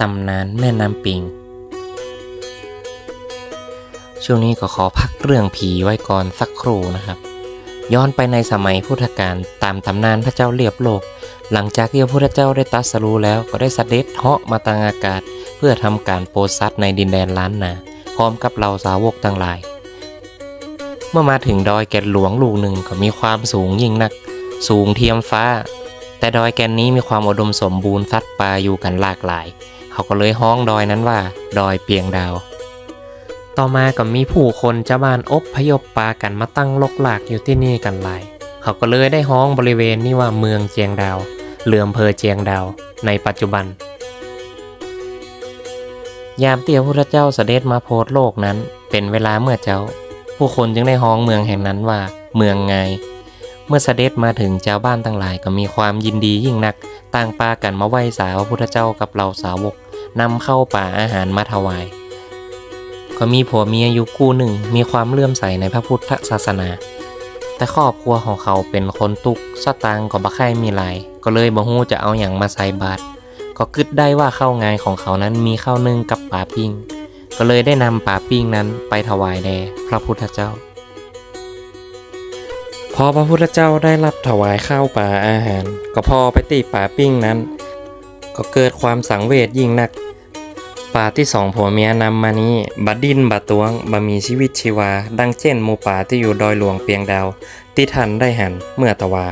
ตำนานแม่น้ำปิง ช่วงนี้ก็ขอพักเรื่องผีไว้ก่อนสักครู่นะครับ ย้อนไปในสมัยพุทธกาลตามตำนานพระเจ้าเรียบโลก หลังจากที่พระพุทธเจ้าได้ตรัสรู้แล้วก็ได้เสด็จเหาะมาตังอากาศ เพื่อทำการโปรดสัตในดินแดนล้านนาพร้อมกับเหล่าสาวกทั้งหลาย เมื่อมาถึงดอยแก่นหลวงลูกหนึ่งก็มีความสูงยิ่งนัก สูงเทียมฟ้า แต่ดอยแก่นนี้มีความอุดมสมบูรณ์สัตว์ป่าอยู่กันหลากหลาย เขาก็เลยฮ้องดอยนั้นว่า ดอยเปียงดาว ต่อมาก็มีผู้คนชาวบ้านอบพยพปากันมาตั้งลกหลากอยู่ที่นี่กันหลายเขาก็เลยได้ฮ้องบริเวณนี้ว่าเมืองเจียงดาวหรืออำเภอเจียงดาว ในปัจจุบัน ยามเตียพระพุทธเจ้าเสด็จมาโพธโลกนั้น เป็นเวลาเมื่อเจ้า ผู้คนจึงได้ฮ้องเมืองแห่งนั้นว่า เมืองไง เมื่อเสด็จมาถึงชาวบ้านทั้งหลายก็มีความยินดียิ่งนัก ต่างปากันมาไหว้สาพระพุทธเจ้ากับเหล่าสาวกนำเข้าป่าอาหารมาถวาย ก็มีผัวเมียอยู่คู่หนึ่งมีความเลื่อมใสในพระพุทธศาสนา แต่ครอบครัวของเขาเป็นคนตุกสตางก็บ่ค่อยมีหลาย ก็เลยบ่ฮู้จะเอาอย่างมาใส่บาตรก็คิดได้ว่าข้าวงานของเขานั้นมีข้าวนึ่งกับป่าปิ้ง ก็เลยได้นำป่าปิ้งนั้นไปถวายแด่พระพุทธเจ้า อพระพุทธเจ้าได้รับถวายข้าวป่าอาหาร ก็พอไปตีป่าปิ้งนั้น ก็เกิดความสังเวชยิ่งนัก ป่าที่สองผัวเมียนำมานี้บัดดินบัดตวงบะมีชีวิตชีวา ดังเช่นหมูป่าที่อยู่ดอยหลวงเปียงดาวที่ทันได้หันเมื่อตะวา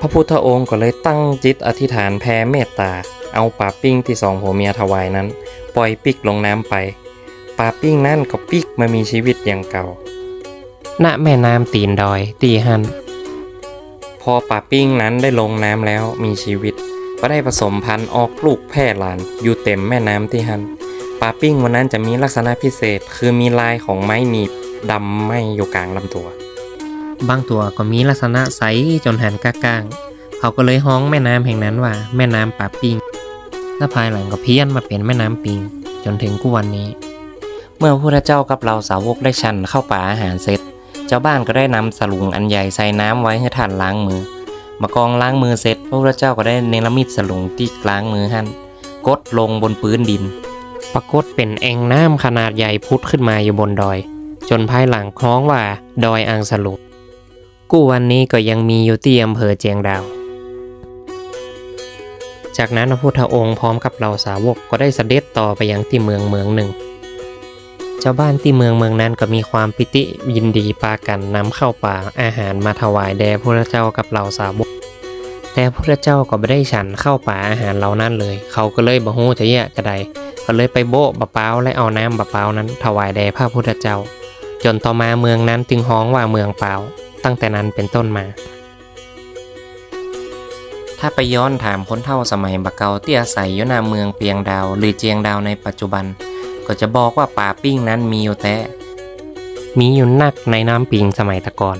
พระพุทธองค์ก็เลยตั้งจิตอธิษฐานแผ่เมตตา เอาป่าปิ้งที่สองผัวเมียถวายนั้น ปล่อยปิกลงน้ำไปป่าปิ้งนั่นก็ปิกมามีชีวิตอย่างเก่า ณแม่น้ำตีนดอยตีหัน พอป่าปิ้งนั้นได้ลงน้ำแล้วมีชีวิต ก็ได้ผสมพันธุ์ออกลูกแพร่หลาน อยู่เต็มแม่น้ำที่หันป่าปิ้งวันนั้นจะมีลักษณะพิเศษ คือมีลายของไม้หนีบดำไหมอยู่กลางลำตัว บางตัวก็มีลักษณะใสจนหันก้างๆเขาก็เลยฮ้องแม่น้ำแห่งนั้นว่า แม่น้ำป่าปิ้งและภายหลังก็เพี้ยนมาเป็นแม่น้ำปิง จนถึงกูวันนี้ เมื่อพระพุทธเจ้ากับเราสาวกได้ชันเข้าป่าอาหารเสร็จ เจ้าบ้านก็ได้นำสลุงอันใหญ่ใส่น้ำไว้ให้ท่านล้างมือ มากองล้างมือเสร็จ พระพุทธเจ้าก็ได้เนรมิตสลุงที่ล้างมือท่านกดลงบนพื้นดิน ปรากฏเป็นแอ่งน้ำขนาดใหญ่พุดขึ้นมาอยู่บนดอย จนภายหลังคล้องว่าดอยอ่างสลุงกู้วันนี้ก็ยังมีอยู่ที่อำเภอเจียงดาว จากนั้นพระพุทธองค์พร้อมกับเหล่าสาวกก็ได้เสด็จต่อไปยังที่เมืองเมืองหนึ่ง ชาวบ้านที่เมืองเมืองนั้นก็มีความปิติยินดีปากันนำเข้าป่าอาหารมาถวายแด่พระเจ้ากับเหล่าสาวก แต่พระเจ้าก็ไม่ได้ฉันเข้าป่าอาหารเหล่านั้นเลย เขาก็เลยบ่ฮู้จะแยะจะใดก็เลยไปโบะบะเปาและเอาน้ำบะเปานั้น ถวายแด่พระพุทธเจ้า จนต่อมาเมืองนั้นจึงฮ้องว่าเมืองเปล่า ตั้งแต่นั้นเป็นต้นมาถ้าไปย้อนถามคนเฒ่าสมัยบะเกาที่อาศัยอยู่หน้าเมืองเปียงดาว หรือเจียงดาวในปัจจุบัน ก็จะบอกว่าป่าปิ้งนั้นมีอยู่แต่ มีอยู่นักในน้ำปิงสมัยตะก่อน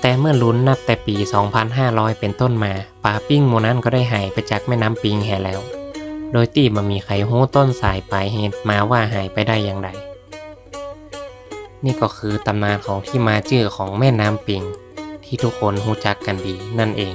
แต่เมื่อลุ้นนับแต่ปี 2500 เป็นต้นมา ป่าปิ้งโมนั้นก็ได้หายไปจากแม่น้ำปิงแห่แล้ว โดยตีมันมีใครหู้ต้นสายปลายเหตุมาว่าหายไปได้อย่างไร นี่ก็คือตำนานของที่มาชื่อของแม่น้ำปิง ที่ทุกคนรู้จักกันดีนั่นเอง